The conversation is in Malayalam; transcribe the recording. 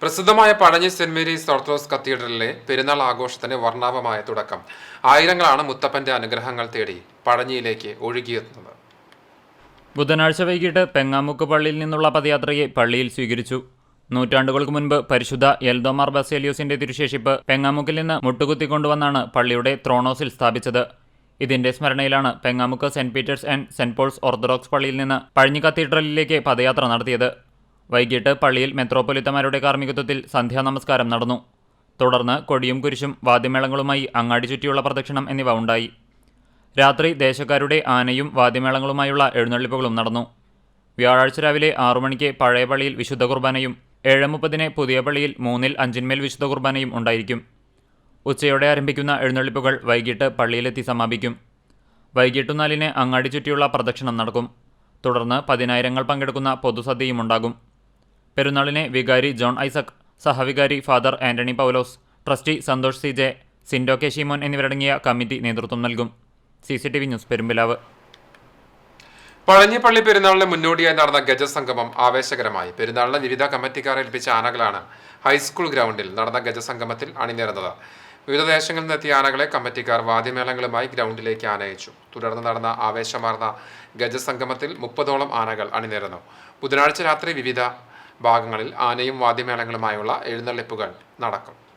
പ്രസിദ്ധമായ പഴഞ്ഞി സെന്റ് മേരീസ് ഓർത്തഡോക്സ് കത്തീഡ്രലിലെ പെരുന്നാൾ ആഘോഷത്തിന് വർണാഭമായ തുടക്കം. ആയിരങ്ങളാണ് മുത്തപ്പന്റെ അനുഗ്രഹങ്ങൾ തേടി പഴഞ്ഞിയിലേക്ക് ഒഴുകിയെത്തുന്നത്. ബുധനാഴ്ച വൈകിട്ട് പെങ്ങാമുക്ക് പള്ളിയിൽ നിന്നുള്ള പദയാത്രയെ പള്ളിയിൽ സ്വീകരിച്ചു. നൂറ്റാണ്ടുകൾക്ക് മുൻപ് പരിശുദ്ധ എൽദോമാർ ബസേലിയോസിന്റെ തിരുശേഷിപ്പ് പെങ്ങാമുക്കിൽ നിന്ന് മുട്ടുകുത്തിക്കൊണ്ടുവന്നാണ് പള്ളിയുടെ ത്രോണോസിൽ സ്ഥാപിച്ചത്. ഇതിന്റെ സ്മരണയിലാണ് Pengamukku Saint Peter's and Saint Paul's Orthodox പള്ളിയിൽ നിന്ന് പഴഞ്ഞി കത്തീഡ്രലിലേക്ക് പദയാത്ര നടത്തിയത്. വൈകിട്ട് പള്ളിയിൽ മെത്രോപൊലിത്തമാരുടെ കാർമ്മികത്വത്തിൽ സന്ധ്യാനമസ്കാരം നടന്നു. തുടർന്ന് കൊടിയും കുരിശും വാദ്യമേളങ്ങളുമായി അങ്ങാടി ചുറ്റിയുള്ള പ്രദക്ഷിണം എന്നിവ ഉണ്ടായി. രാത്രി ദേശക്കാരുടെ ആനയും വാദ്യമേളങ്ങളുമായുള്ള എഴുന്നള്ളിപ്പുകളും നടന്നു. വ്യാഴാഴ്ച രാവിലെ ആറു മണിക്ക് പഴയ പള്ളിയിൽ വിശുദ്ധ കുർബാനയും ഏഴ് മുപ്പതിന് പുതിയ പള്ളിയിൽ മൂന്നിൽ അഞ്ചിന്മേൽ വിശുദ്ധ കുർബാനയും ഉണ്ടായിരിക്കും. ഉച്ചയോടെ ആരംഭിക്കുന്ന എഴുന്നള്ളിപ്പുകൾ വൈകിട്ട് പള്ളിയിലെത്തി സമാപിക്കും. വൈകിട്ടു നാലിന് അങ്ങാടി ചുറ്റിയുള്ള പ്രദക്ഷിണം നടക്കും. തുടർന്ന് പതിനായിരങ്ങൾ പങ്കെടുക്കുന്ന പൊതുസദ്യയും ഉണ്ടാകും. പെരുന്നാളിനെ വികാരി John Isaac സഹവികാരി father Antony Paulose trustee Santhosh C J Sindo K Shimon എന്നിവരടങ്ങിയ കമ്മിറ്റി നേതൃത്വം നൽകും. C C T V news Perumpilavu. പഴഞ്ഞിപ്പള്ളി പെരുന്നാളിന് മുന്നോടിയായി നടന്ന ഗജസംഗമം ആവേശകരമായി. പെരുന്നാളിന് വിവിധ കമ്മിറ്റിക്കാരെ ഏൽപ്പിച്ച ആനകളാണ് ഹൈസ്കൂൾ ഗ്രൗണ്ടിൽ നടന്ന ഗജസംഗമത്തിൽ അണിനിരന്നത്. വിവിധ ദേശങ്ങളിൽ നിന്നെത്തിയ ആനകളെ കമ്മിറ്റിക്കാർ വാദ്യമേളങ്ങളുമായി ഗ്രൗണ്ടിലേക്ക് ആനയിച്ചു. തുടർന്ന് നടന്ന ആവേശമാർന്ന ഗജസംഗമത്തിൽ മുപ്പതോളം ആനകൾ അണിനിരന്നു. ബുധനാഴ്ച രാത്രി വിവിധ ഭാഗങ്ങളിൽ ആനയും വാദ്യമേളങ്ങളുമായുള്ള എഴുന്നള്ളിപ്പുകൾ നടക്കും.